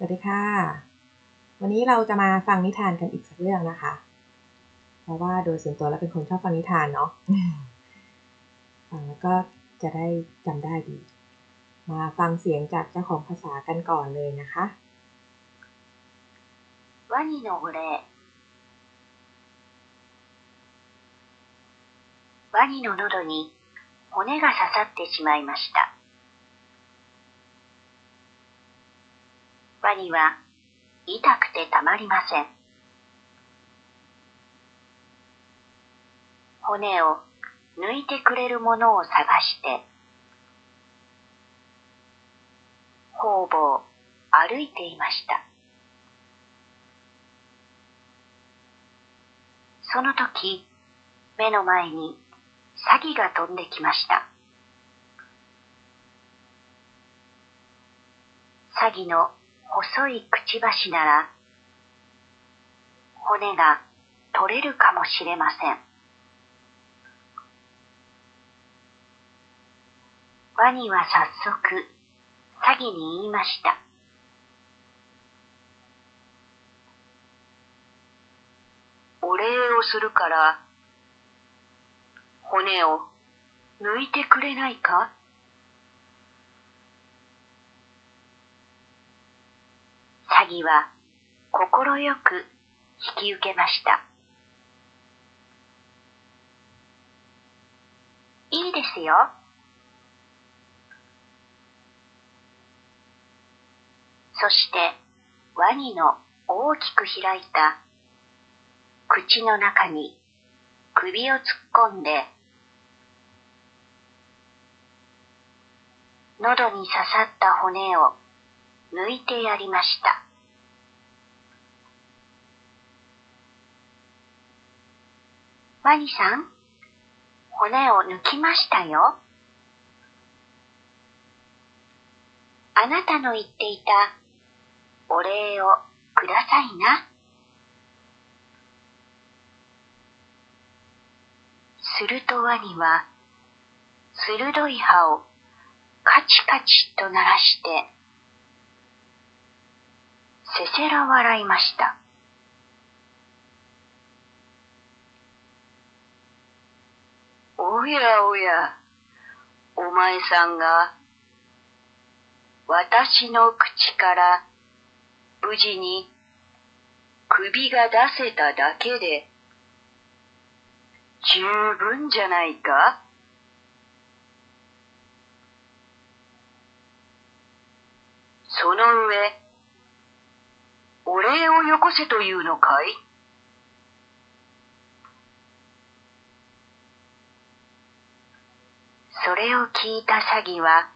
วัสดีค่ะ วันนี้เราจะมาฟังนิทานกันอีกสักเรื่องนะคะ เพราะว่าโดยส่วนตัวแล้วเป็นคนชอบฟังนิทานเนาะ ฟังแล้วก็จะได้จำได้ดี มาฟังเสียงจากเจ้าของภาษากันก่อนเลยนะคะ ワニのお礼ワニの喉に骨が刺さってしまいました。 ワニは痛くてたまりません。骨を抜いてくれるものを探して、方々歩いていました。その時、目の前にサギが飛んできました。サギの細いくちばしなら、骨が取れるかもしれません。ワニは早速、サギに言いました。お礼をするから、骨を抜いてくれないか？サギは心よく引き受けました。いいですよ。そして、ワニの大きく開いた口の中に首を突っ込んで、喉に刺さった骨を抜いてやりました。ワニさん、骨を抜きましたよ。あなたの言っていたお礼をくださいな。するとワニは、鋭い歯をカチカチと鳴らして、せせら笑いました。おやおや、お前さんが、私の口から無事に首が出せただけで、十分じゃないか？その上、お礼をよこせというのかい？それを聞いたサギは、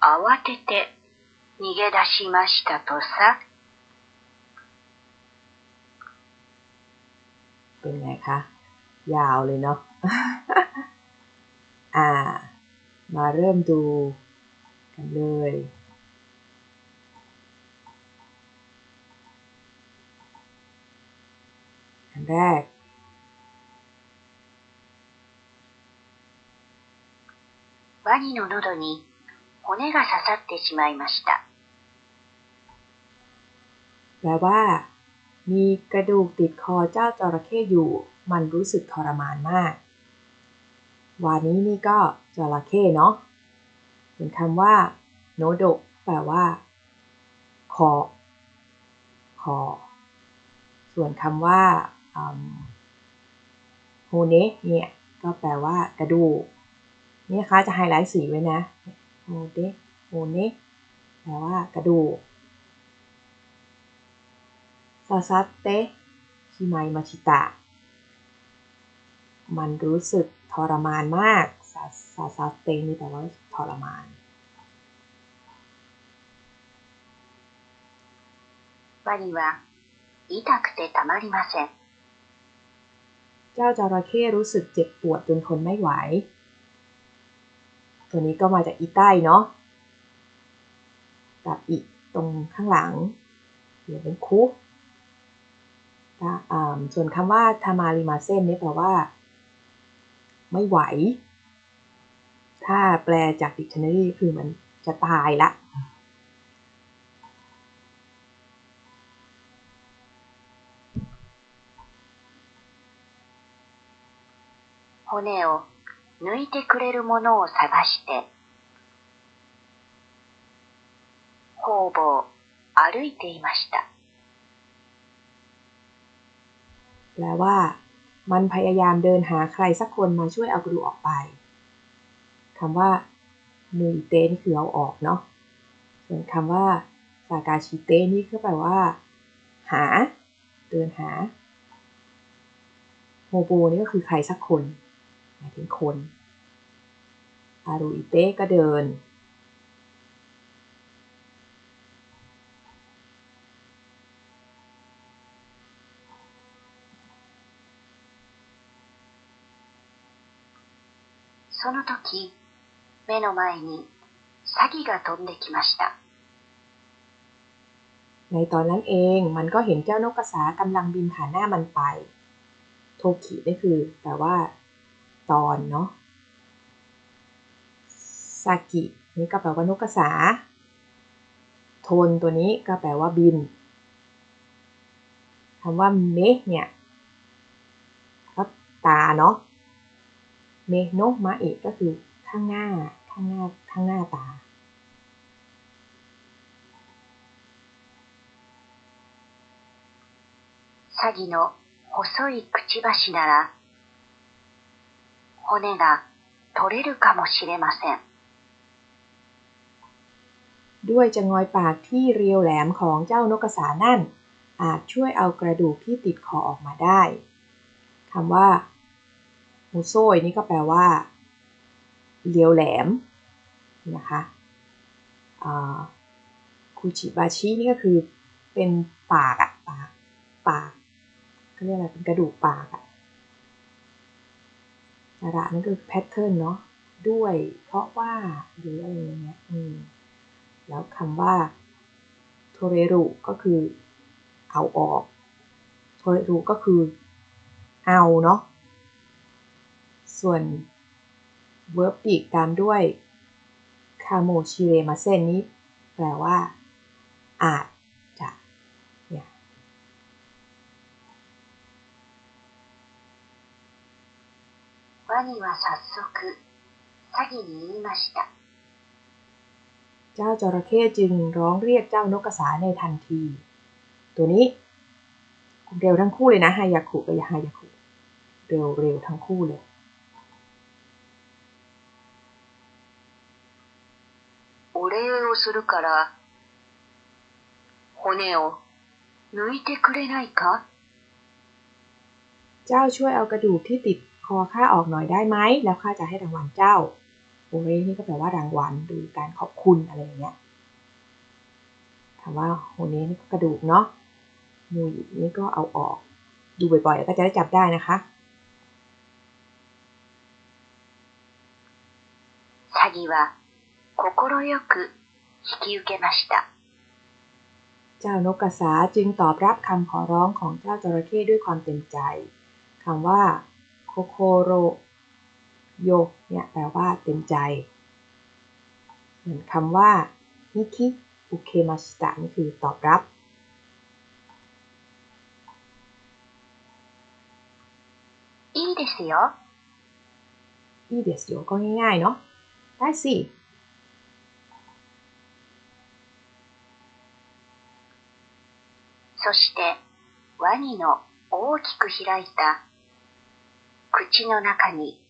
慌てて逃げ出しましたとさ。 เป็นไงคะ ยาวเลยเนาะ อ่า มาเริ่มดูกันเลย อันแรก ワニの喉に骨が刺さってしまいました。 แปลว่า มีกระดูกติดคอเจ้าจระเข้อยู่ มันรู้สึกทรมานมาก วานี้นี่ก็จระเข้เนาะ เป็นคำว่า โนโดะแปลว่า คอ คอ ส่วนคำว่าโฮเนะเนี่ย ก็แปลว่ากระดูก นี่นะคะจะไฮไลท์สีไว้นะโฮเดะโฮเนะแปลว่ากระดูก ซาซัตเตะชิไมมาชิตะ มันรู้สึกทรมานมากซาซาซัตเตะนี่แปลว่าทรมาน ワニは痛くてたまりません。 เจ้าจระเข้รู้สึกเจ็บปวดจนทนไม่ไหว ตัวนี้ก็มาจากอีใต้เนาะกับอีตรงข้างหลังเขียนเป็นคุส่วนคำว่าทามาริมาเซนนี่แปลว่า ไม่ไหว ถ้าแปลจากดิกชันนารีคือมันจะตายละโฮเนล 抜いてくれるものを探して、方々歩いていました。 แปลว่า มันพยายามเดินหาใครสักคนมาช่วยเอากระดูกออกไปคำว่านุยเตนี่คือเอาออกเนาะส่วนคำว่าสากาชิเตนี่ก็แปลว่า หา เดินหาโฮโบนี่ก็คือใครสักคน หมายถึงคนอารุอิเตะก็เดิน その時、目の前にサギが飛んできました。 ในตอนนั้นเองมันก็เห็นเจ้านกกระสากำลังบินผ่านหน้ามันไป โทคินี่คือแปลว่า ตอนเนาะซากินี่ก็แปลว่านกกระสา โทนตัวนี้ก็แปลว่าบินคำว่าเมะเนี่ยก็ตาเนาะเมะโนะมะเอะก็คือข้างหน้า ข้างหน้า ข้างหน้าตา サギの細いくちばしなら、 骨が取れるかもしれません。 ด้วยจะงอยปากที่เรียวแหลมของเจ้านกกระสานั่น อาจช่วยเอากระดูกที่ติดคอออกมาได้คำว่ามูโซยนี่ก็แปลว่า เรียวแหลมนะคะคูชิบาชินี่ก็คือเป็นปากอะปาก ปากเขาเรียกอะไรเป็นกระดูกปากอะนา ระนั่นคือแพทเทิร์นเนาะด้วยเพราะว่าหรืออะไรอย่างเงี้ยอืมแล้วคำว่าโทเรรุก็คือเอาออกโทเรรุก็คือเอาเนาะส่วน verb ปีกตามด้วยคาโมชิเรมาเซนนี้แปลว่าอาจจะเนี่ย ワニは早速、サギに言いました。 เจ้าจระเข้จึงร้องเรียกเจ้านกกระสาในทันที ตัวนี้เร็วทั้งคู่เลยนะฮายาคุกับยาฮายาคุเร็วเร็วทั้งคู่เลย お礼をするから、骨を抜いてくれないか เจ้าช่วยเอากระดูกที่ติดค อข้าออกหน่อยได้ไหม แล้วข้าจะให้รางวัลเจ้า โอเรนี่ก็แปลว่ารางวัลหรือการขอบคุณอะไรอย่างเงี้ยคำว่าโฮเนนี่ก็กระดูกเนาะมูยนี่ก็เอาออก ดูบ่อยๆแล้วก็จะได้จับได้นะคะ サギは快く引き受けました。 เจ้านกกระสาจึงตอบรับคำขอร้องของเจ้าจระเข้ด้วยความเต็มใจคำว่า โคโคโรโยเนี่ยแปลว่าเต็มใจ เหมือนคำว่านิคิอุเคมาชิตะนี่คือตอบรับ いいですよ。 อีเดสโยก็ง่ายๆเนาะได้สิ そして、ワニの大きく開いた 口の中に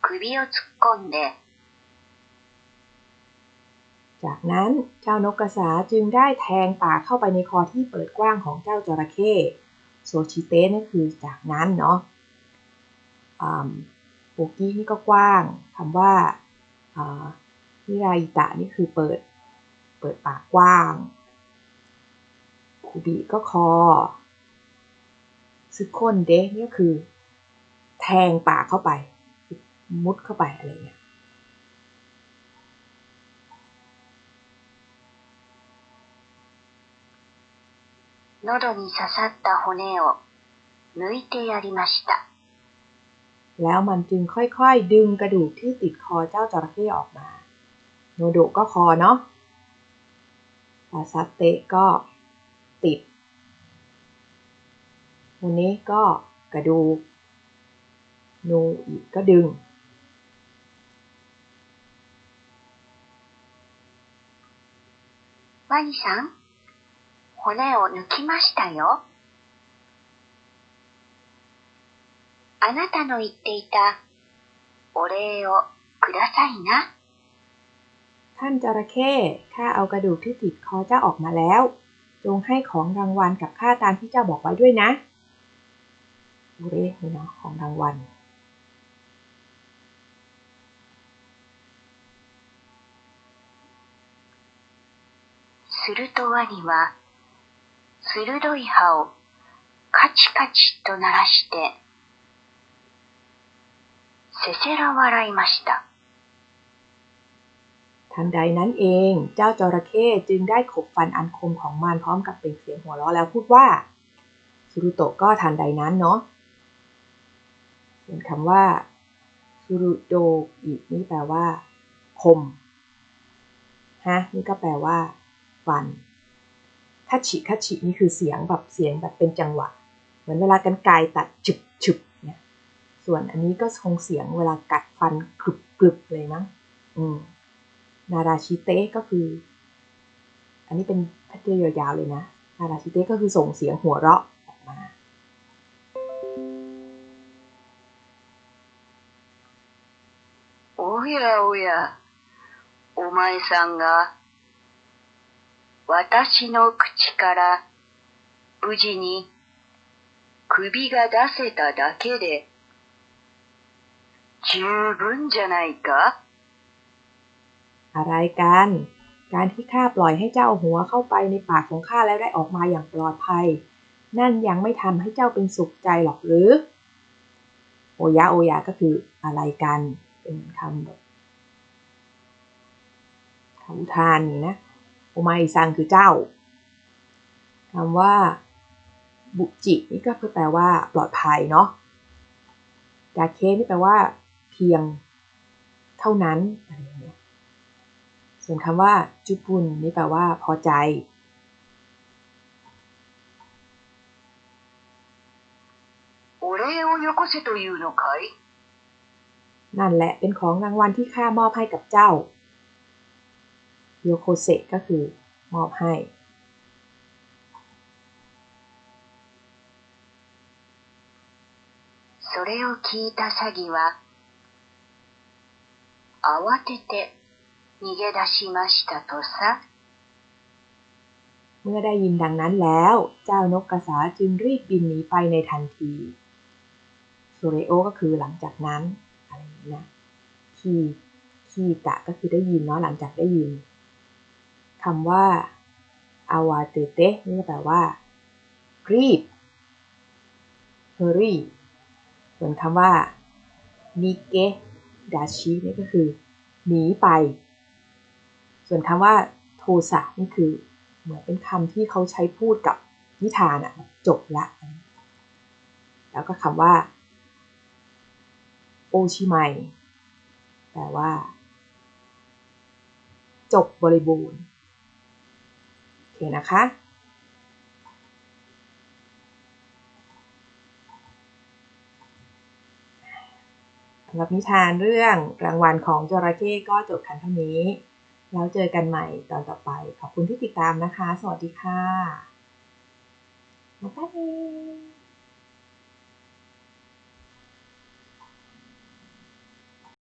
首を突っ込んで、 จากนั้นเจ้านกกระสาจึงได้แทงปากเข้าไปในคอที่เปิดกว้างของเจ้าจระเข้โซชิเตะนี่คือจากนั้นเนาะโปกี้นี่ก็กว้างคำว่านิราอิตะนี่คือเปิด เปิดปากกว้างคูบิก็คอซึโคนเดะนี่ก็คือ แทงปากเข้าไป มุดเข้าไปอะไรเงี้ย 喉に刺さった骨を抜いてやりました。 แล้วมันจึงค่อยๆ ดึงกระดูกที่ติดคอเจ้าจระเข้ออกมา โนโดะก็คอเนาะปาซัตเตะก็ติดโมเนะก็กระดูก นูอีก็ดึง ワニさん、骨を抜きましたよ。あなたの言っていたお礼をくださいな。 ท่านจระเข้ข้าเอากระดูกที่ติดคอเจ้าออกมาแล้ว จงให้ของรางวัลกับข้าตามที่เจ้าบอกไว้ด้วยนะดูเรนี่เนาะของรางวัล するとワニは、鋭い歯をカチカチと鳴らして、せせら笑いました。 ทันใดนั้นเองเจ้าจระเข้จึงได้ขบฟันอันคมของมันพร้อมกับเปล่งเสียงหัวเราะแล้วพูดว่าสุรุโตะก็ทันใดนั้นเนาะส่วนคำว่าสุรุโดอินี่แปลว่า คมฮะนี่ก็แปลว่า ฟันคัชิคัชินี่คือเสียงแบบเสียงแบบเป็นจังหวะ เหมือนเวลากันไกลตัดฉุบฉุบเนี่ยส่วนอันนี้ก็คงเสียงเวลากัดฟันกรึบกรึบเลยมั้งอืมนาราชิเตก็คือ อันนี้เป็นพัทยยาวๆเลยนะ นาราชิเตก็คือส่งเสียงหัวเราะออกมาโอ้ยเราอะโอไมซังอา 私の口から無事に首が出せただけで、十分じゃないか อะไรกัน การที่ข้าปล่อยให้เจ้าเอาหัวเข้าไปในปากของข้าแล้วได้ออกมาอย่างปลอดภัย นั่นยังไม่ทำให้เจ้าเป็นสุขใจหรอกหรือ โอยะโอยะก็คืออะไรกัน เป็นคำแบบคำอุทานนี่นะ โอมาอิซังคือเจ้าคำว่าบุจินี่ก็คือแปลว่าปลอดภัยเนาะกาเคนี่แปลว่าเพียงเท่านั้นอะไรอย่างเงี้ยส่วนคำว่าจุบุนนี่แปลว่าพอใจนั่นแหละเป็นของรางวัลที่ข้ามอบให้กับเจ้า โยโคเซก็คือ มอบให้ それを聞いたサギは、慌てて逃げ出しましたとさ。 เมื่อได้ยินดังนั้นแล้ว เจ้านกกระสาจึงรีบบินหนีไปในทันทีโซเรโอก็คือหลังจากนั้น อะไรอย่างนี้นะคีคีตะก็คือได้ยินเนาะหลังจากได้ยิน คำว่าอาวาเตเตนี่แปลว่า รีบ hurry ส่วนคำว่านิเกะดาชินี่ก็คือ หนีไป ส่วนคำว่า โทสะนี่คือ เหมือนเป็นคำที่เขาใช้พูดกับนิทานอะจบละ แล้วก็คำว่า โอชิไมแปลว่า จบบริบูรณ์ อเคนะคะสำหรับนิทานเรื่องรางวัลของจระเข้ก็จบกันเท่านี้ แล้วเจอกันใหม่ตอนต่อไป ขอบคุณที่ติดตามนะคะ สวัสดีค่ะมาตาเ